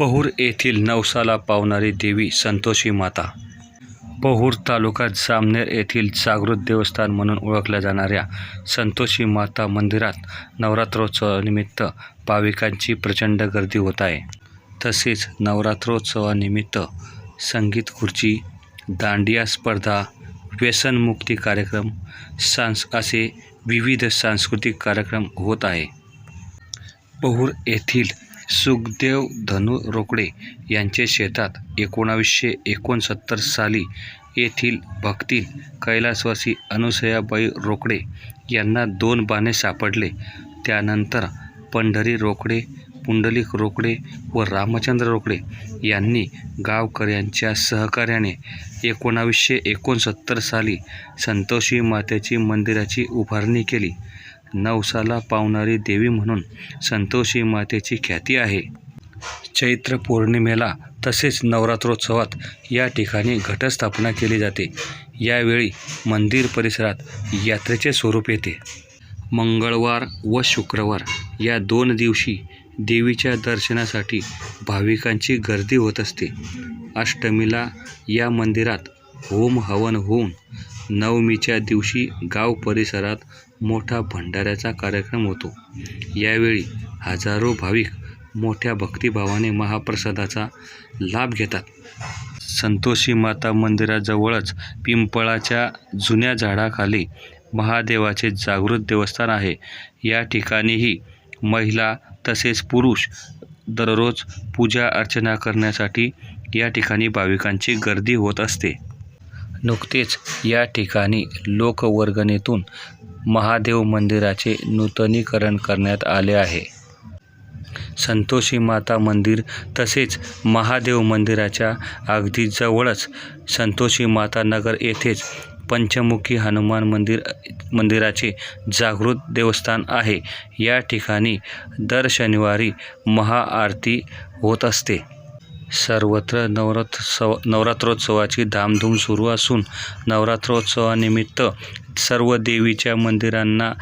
पहूर येथील नवसाला पावणारी देवी संतोषी माता. पहूर तालुका जामनेर येथील जागृत देवस्थान म्हणून ओळखल्या जाणाऱ्या संतोषी माता मंदिरात नवरात्रोत्सवानिमित्त भाविकांची प्रचंड गर्दी होत आहे. तसेच नवरात्रोत्सवानिमित्त संगीत खुर्ची दांडिया स्पर्धा व्यसनमुक्ती कार्यक्रम सांस असे विविध सांस्कृतिक कार्यक्रम होत आहे. पहूर येथील सुखदेव धनु रोकडे यांचे शेतात एकोणावीसशे एकोणसत्तर साली येथील भक्ती कैलासवासी अनुसयाबाई रोकडे यांना दोन बाणे सापडले. त्यानंतर पंढरी रोकडे पुंडलिक रोकडे व रामचंद्र रोकडे यांनी गावकऱ्यांच्या सहकार्याने एकोणावीसशे एकोणसत्तर साली संतोषी मातेची मंदिराची उभारणी केली. नवसाला पावणारी देवी म्हणून संतोषी मातेची ख्याती आहे. चैत्र पौर्णिमेला तसेच नवरात्रोत्सवात या ठिकाणी घटस्थापना केली जाते. यावेळी मंदिर परिसरात यात्रेचे स्वरूप येते. मंगळवार व शुक्रवार या दोन दिवशी देवीच्या दर्शनासाठी भाविकांची गर्दी होत असते. अष्टमीला या मंदिरात होम हवन होऊन नवमीच्या दिवशी गाव परिसरात मोठा भंडाऱ्याचा कार्यक्रम होतो. यावेळी हजारो भाविक मोठ्या भक्तिभावाने महाप्रसादाचा लाभ घेतात. संतोषी माता मंदिराजवळच पिंपळाच्या जुन्या झाडाखाली महादेवाचे जागृत देवस्थान आहे. या ठिकाणीही महिला तसेच पुरुष दररोज पूजा अर्चना करण्यासाठी या ठिकाणी भाविकांची गर्दी होत असते. नुकतेच या ठिकाणी लोकवर्गणीतून महादेव मंदिराचे नूतनीकरण करण्यात आले आहे. संतोषी माता मंदिर तसेच महादेव मंदिराच्या अगदी जवळच संतोषी माता नगर येथेच पंचमुखी हनुमान मंदिर मंदिराचे जागृत देवस्थान आहे. या ठिकाणी दर शनिवारी महाआरती होत असते. सर्वत्र नवरात्रोत्सव नवरात्रोत्सवाची धामधूम सुरू असून नवरात्रोत्सवानिमित्त सर्व देवीच्या मंदिरांना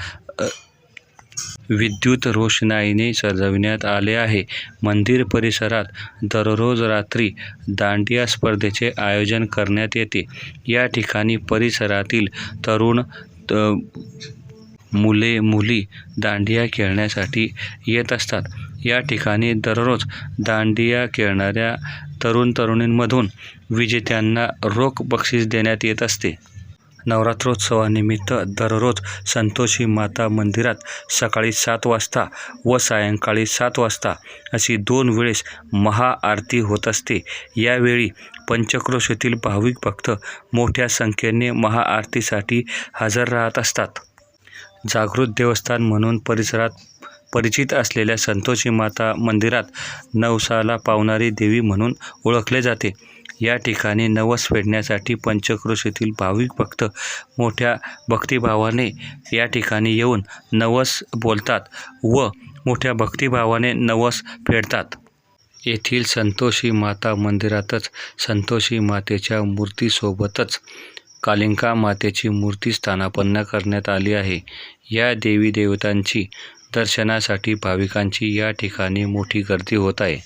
विद्युत रोषणाईने सजविण्यात आले आहे. मंदिर परिसरात दररोज रात्री दांडिया स्पर्धेचे आयोजन करण्यात येते. या ठिकाणी परिसरातील तरुण त- मुले मुली दांडिया खेळण्यासाठी येत असतात. या ठिकाणी दररोज दांडिया खेळणाऱ्या तरुण तरुणींमधून विजेत्यांना रोख बक्षीस देण्यात येत असते. नवरात्रोत्सवानिमित्त दररोज संतोषी माता मंदिरात सकाळी सात वाजता व सायंकाळी सात वाजता अशी दोन वेळेस महाआरती होत असते. यावेळी पंचक्रोशीतील भाविक भक्त मोठ्या संख्येने महाआरतीसाठी हजर राहत असतात. जागृत देवस्थान म्हणून परिसरात परिचित असलेल्या संतोषी माता मंदिरात नवसाला पावणारी देवी म्हणून ओळखले जाते. या ठिकाणी नवस फेडण्यासाठी पंचक्रोशीतील भाविक भक्त मोठ्या भक्तिभावाने या ठिकाणी येऊन नवस बोलतात व मोठ्या भक्तिभावाने नवस फेडतात. येथील संतोषी माता मंदिरातच संतोषी मातेच्या मूर्तीसोबतच कालिंका मातेची मूर्ती स्थानापन्न करण्यात आली आहे. या देवी देवतांची दर्शनासाठी भाविकांची या ठिकाणी मोठी गर्दी होत आहे.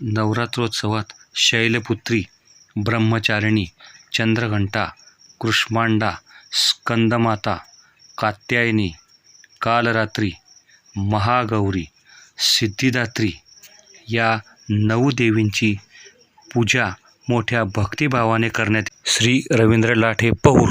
नवरात्रोत्सवात शैलपुत्री ब्रह्मचारिणी चंद्रघंटा कृष्मांडा स्कंदमाता कात्यायनी कालरात्री महागौरी सिद्धिदात्री या नऊ देवींची पूजा मोठ्या भक्तिभावाने करण्यात श्री रवींद्र लाठे पौर.